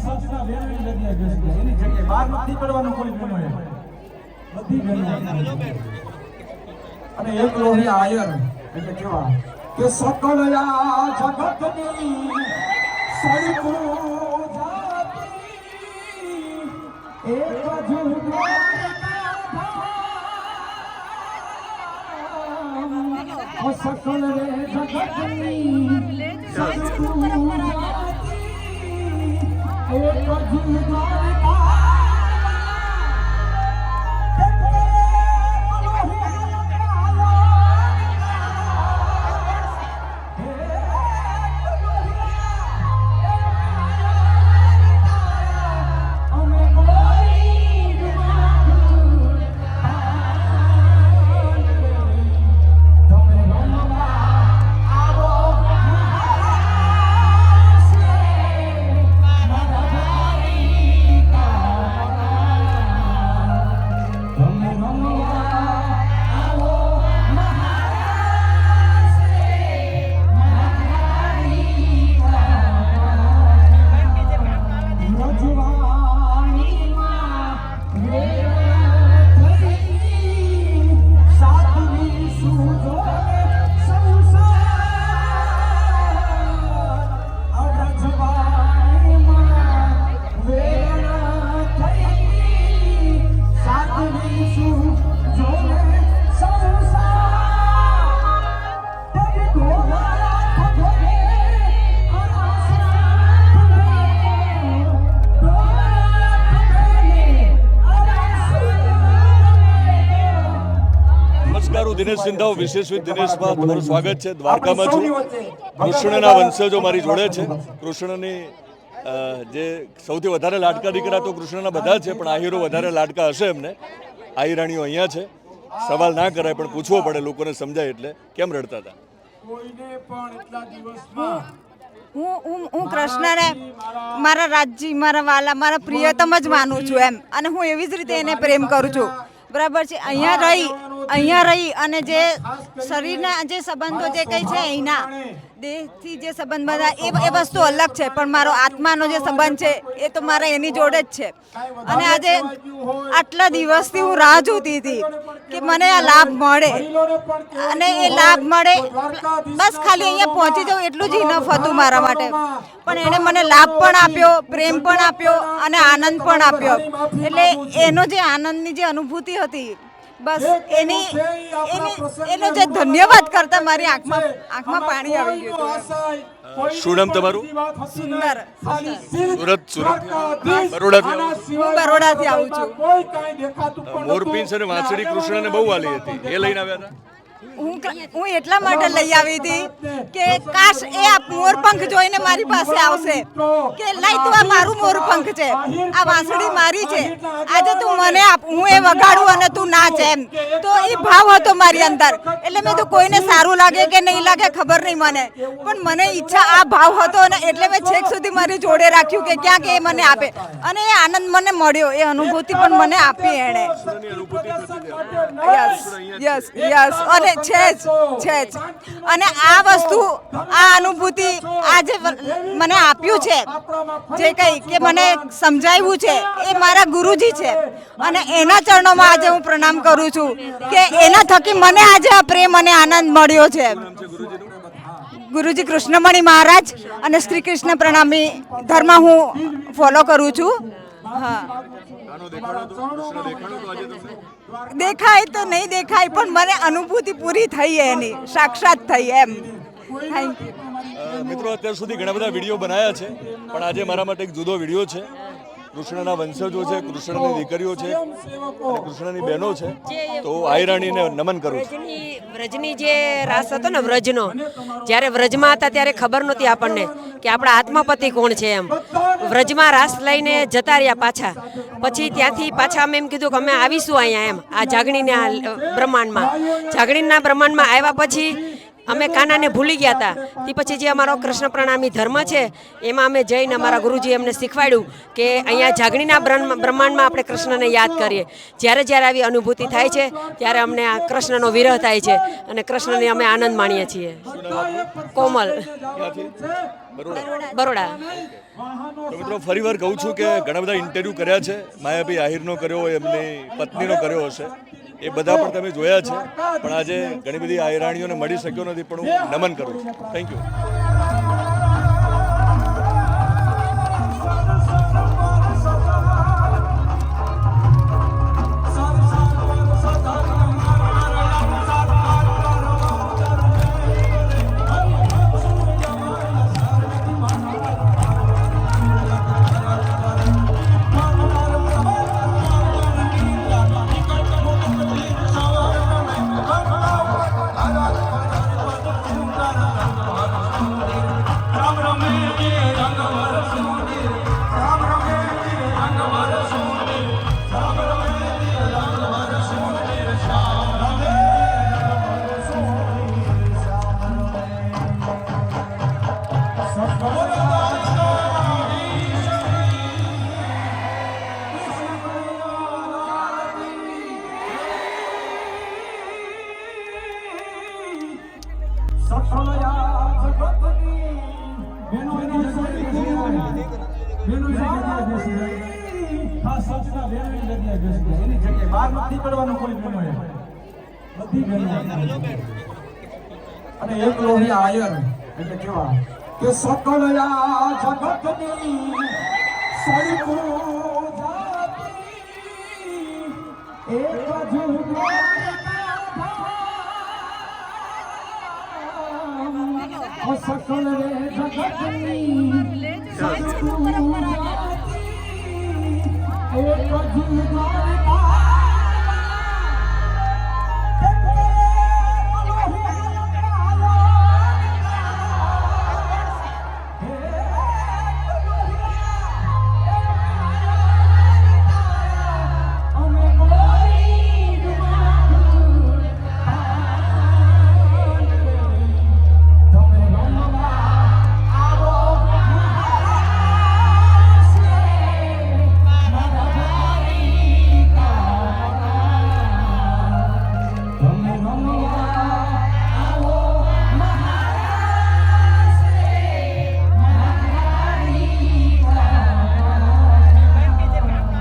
સચના બેનોની જગ્યાએ બેસી જાય એની જગ્યાએ બહાર નથી નીકળવાનું કોઈ બેનોએ બધી અને એક લોહી આયર એટલે કેવા? કે સકળ આ જગતની જાતી. એક સકળ રે જગતની સળકું જાતી. એક જુદો નમસ્કાર હું દિનેશ સિંધાવ વિશેષ વિથ દિનેશમાં તમારું સ્વાગત છે. દ્વારકામાં છું. કૃષ્ણના વંશજો મારી જોડે છે. કૃષ્ણની જે સૌથી વધારે લાડકા દીકરા તો કૃષ્ણના બધા છે પણ આહીરો વધારે લાડકા હશે એમને. આહીરાણીઓ અહીંયા છે. સવાલ ના કરાય પણ પૂછવો પડે લોકોને સમજાય એટલે. કેમ રડતા હતા? પણ હું હું હું કૃષ્ણને મારા રાજજી મારા વાલા મારા પ્રિયતમ જ માનું છું એમ. અને હું એવી જ રીતે એને પ્રેમ કરું છું. બરાબર છે? અહીંયા રહી અહીંયા રહી અને જે શરીરના જે સંબંધો જે કંઈ છે અહીંના દેહથી જે સંબંધ બધા એ એ વસ્તુ અલગ છે પણ મારો આત્માનો જે સંબંધ છે એ તો મારે એની જોડે જ છે. અને આજે આટલા દિવસથી હું રાહ જોતી હતી કે મને આ લાભ મળે. અને એ લાભ મળે. બસ ખાલી અહીંયા પહોંચી જાઉં એટલું જ ઇનફ હતું મારા માટે. પણ એણે મને લાભ પણ આપ્યો પ્રેમ પણ આપ્યો અને આનંદ પણ આપ્યો. એટલે એનો જે આનંદની જે અનુભૂતિ હતી બસ એની એની એનો જે ધન્યવાદ કરતા મારી આંખમાં આંખમાં પાણી આવી ગયું શું નામ તમારું? સુંદર. સુરત સુરત. બરોડાથી આવો છો? હું બરોડાથી આવું છું. કોઈ કાંઈ દેખાતું પણ મોરપીંછ અને વાંસળી કૃષ્ણને બહુ વાલી હતી. એ લઈને આવ્યા હતા? હું હું એટલા માટે લઈ આવી હતી કે કાશ એ આ મોરપંખ જોઈને મારી પાસે આવશે કે લઈ તું આ મારું મોરપંખ છે આ વાંસળી મારી છે આજે તું મને આપ હું એ વગાડું અને તું નાચ એમ. તો એ ભાવ હતો મારી અંદર. એટલે મેં તો કોઈને સારું લાગે કે નહીં લાગે ખબર નહીં મને. પણ મને ઈચ્છા આ ભાવ હતો અને એટલે મેં છેક સુધી મારી જોડે રાખ્યું કે ક્યાંક એ મને આપે. અને એ આનંદ મને મળ્યો એ અનુભૂતિ પણ મને આપી એણે. યસ યસ યસ અને છે જ છે જ. અને આ વસ્તુ, આ અનુભૂતિ આ જે મને આપ્યું છે. જે કંઈ કે મને સમજાવ્યું છે, એ મારા ગુરુજી છે. અને એના ચરણોમાં આજે હું પ્રણામ કરું છું કે એના થકી મને આજે આ પ્રેમ અને આનંદ મળ્યો છે. ગુરુજી કૃષ્ણમણી મહારાજ અને શ્રી કૃષ્ણ પ્રણામી ધર્મ હું ફોલો કરું છું. હા. દેખાય તો નહીં દેખાય પણ મને અનુભૂતિ પૂરી થઈ એની સાક્ષાત થઈ એમ. થેન્ક યુ મિત્રો અત્યાર સુધી ઘણા બધા વીડિયો બનાવ્યા છે પણ આજે મારા માટે એક જુદો વીડિયો છે. કૃષ્ણના વંશજો છે કૃષ્ણની દીકરીઓ છે અને કૃષ્ણની બહેનો છે. તો આયરાણીને નમન કરું છું. વ્રજની વ્રજની જે રાસ હતો ને વ્રજનો જ્યારે વ્રજમાં હતા ત્યારે ખબર નહોતી આપણને કે આપણા આત્મપતિ કોણ છે એમ. વ્રજમાં રાસ લઈને જતા રહ્યા પાછા. પછી ત્યાંથી પાછા અમે એમ કીધું કે અમે આવીશું અહીંયા એમ, આ જાગણીના બ્રહ્માંડમાં. જાગણીના બ્રહ્માંડમાં આવ્યા પછી અમે કાનાને ભૂલી ગયા હતા. તે પછી જે અમારો કૃષ્ણ પ્રણામી ધર્મ છે, એમાં અમે જઈને અમારા ગુરુજી અમને શીખવાડ્યું કે અહીંયા જાગણીના બ્રહ્માંડમાં આપણે કૃષ્ણને યાદ કરીએ. જ્યારે જ્યારે આવી અનુભૂતિ થાય છે, ત્યારે અમને આ કૃષ્ણનો વિરહ થાય છે અને કૃષ્ણને અમે આનંદ માણીએ છીએ. કોમલ. બરોડા. મિત્રો ફરી વાર કહું છું કે ઘણા બધા ઇન્ટરવ્યૂ કર્યા છે. માયાભાઈ આહિરનો કર્યો, એમની પત્નીનો કર્યો હશે. એ બધા પણ તમે જોયા છે. પણ આજે ઘણી બધી આયરાણીઓને મળી શક્યો નથી, પણ હું નમન કરું છું. થેન્ક યુ જગ્યાએ બેસી જાય. એની જગ્યાએ બહાર નથી નીકળવાનું કોઈ બહેનોએ. બધી અને એક લોહી આયર, એટલે કેવા કે સકળયા જગતની સળકુ જાતી એક คือขอให้